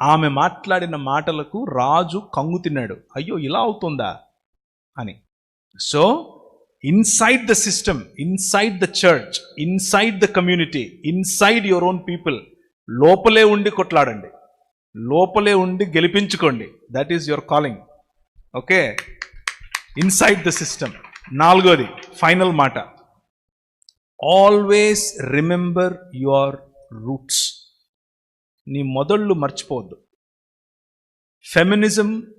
ఆమె మాట్లాడిన మాటలకు రాజు కంగు తిన్నాడు. అయ్యో ఇలా అవుతుందా? అని. So inside the system inside the church inside the community inside your own people లోపలే ఉండి కొట్లాడండి. లోపలే ఉండి గెలిపించుకోండి. That is your calling okay inside the system నాలుగోది ఫైనల్ మాట ఆల్వేస్ రిమెంబర్ యువర్ రూట్స్ నీ మొదళ్ళు మర్చిపోవద్దు. ఫెమినిజం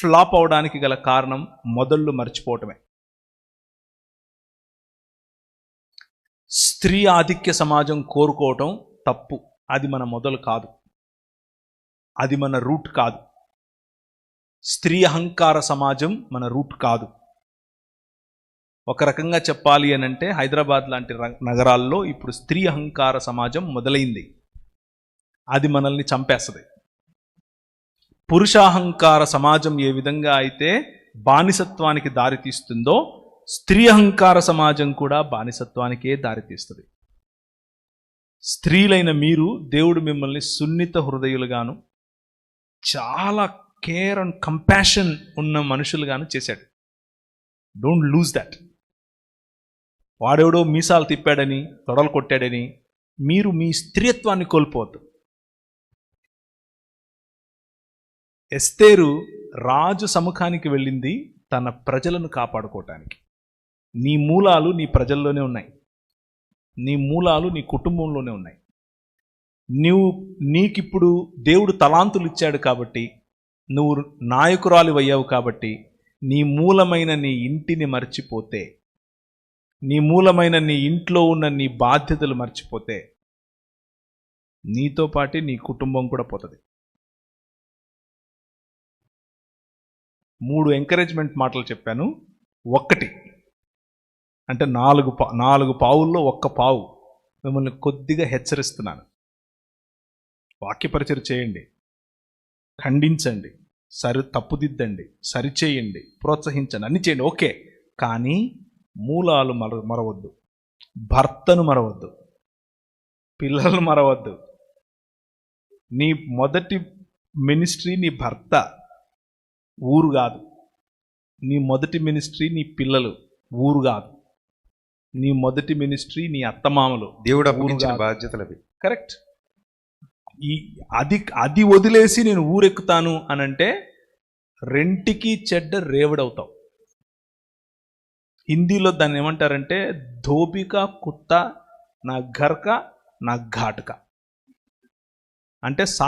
ఫ్లాప్ అవడానికి గల కారణం మొదళ్ళు మర్చిపోవటమే. స్త్రీ ఆధిక్య సమాజం కోరుకోవటం తప్పు. అది మన మొదలు కాదు. అది మన రూట్ కాదు. స్త్రీ అహంకార సమాజం మన రూట్ కాదు. ఒక రకంగా చెప్పాలి అని అంటే హైదరాబాద్ లాంటి నగరాల్లో ఇప్పుడు స్త్రీ అహంకార సమాజం మొదలైంది. అది మనల్ని చంపేస్తుంది. పురుషాహంకార సమాజం ఏ విధంగా అయితే బానిసత్వానికి దారితీస్తుందో స్త్రీ అహంకార సమాజం కూడా బానిసత్వానికే దారితీస్తుంది స్త్రీలైన మీరు దేవుడు మిమ్మల్ని సున్నిత హృదయులుగాను చాలా కేర్ అండ్ కంపాషన్ ఉన్న మనుషులుగాను చేశాడు. Don't lose that. వాడెవడో మీసాలు తిప్పాడని తొడలు కొట్టాడని మీరు మీ స్త్రీత్వాన్ని కోల్పోవద్దు. ఎస్తేరు రాజు సముఖానికి వెళ్ళింది తన ప్రజలను కాపాడుకోవటానికి నీ మూలాలు నీ ప్రజల్లోనే ఉన్నాయి. నీ మూలాలు నీ కుటుంబంలోనే ఉన్నాయి. నువ్వు నీకిప్పుడు దేవుడు తలాంతులు ఇచ్చాడు కాబట్టి నువ్వు నాయకురాలు అయ్యావు కాబట్టి నీ మూలమైన నీ ఇంటిని మర్చిపోతే నీ మూలమైన నీ ఇంట్లో ఉన్న నీ బాధ్యతలు మర్చిపోతే నీతో పాటు నీ కుటుంబం కూడా పోతుంది. మూడు ఎంకరేజ్మెంట్ మాటలు చెప్పాను. ఒక్కటి. అంటే నాలుగు పా నాలుగు పావుల్లో ఒక్క పావు మిమ్మల్ని కొద్దిగా హెచ్చరిస్తున్నాను. వాక్యపరిచయం చేయండి. ఖండించండి. సరి తప్పుదిద్దండి. సరిచేయండి. ప్రోత్సహించండి. అన్ని చేయండి. ఓకే. కానీ మూలాలు మర మరవద్దు. భర్తను మరవద్దు. పిల్లలను మరవద్దు. నీ మొదటి మినిస్ట్రీ నీ భర్త. ఊరు కాదు. నీ మొదటి మినిస్ట్రీ నీ పిల్లలు ఊరు కాదు. నీ మొదటి మినిస్ట్రీ నీ అత్తమామలు దేవుడు అప్పగించిన బాధ్యతలు అవి. కరెక్ట్. ఈ అది అది వదిలేసి నేను ఊరెక్కుతాను అని అంటే రెంటికి చెడ్డ రేవడవుతావు. హిందీలో దాన్ని ఏమంటారంటే ధోబిక కుత్త నా ఘర్క నా ఘాటుక. అంటే సా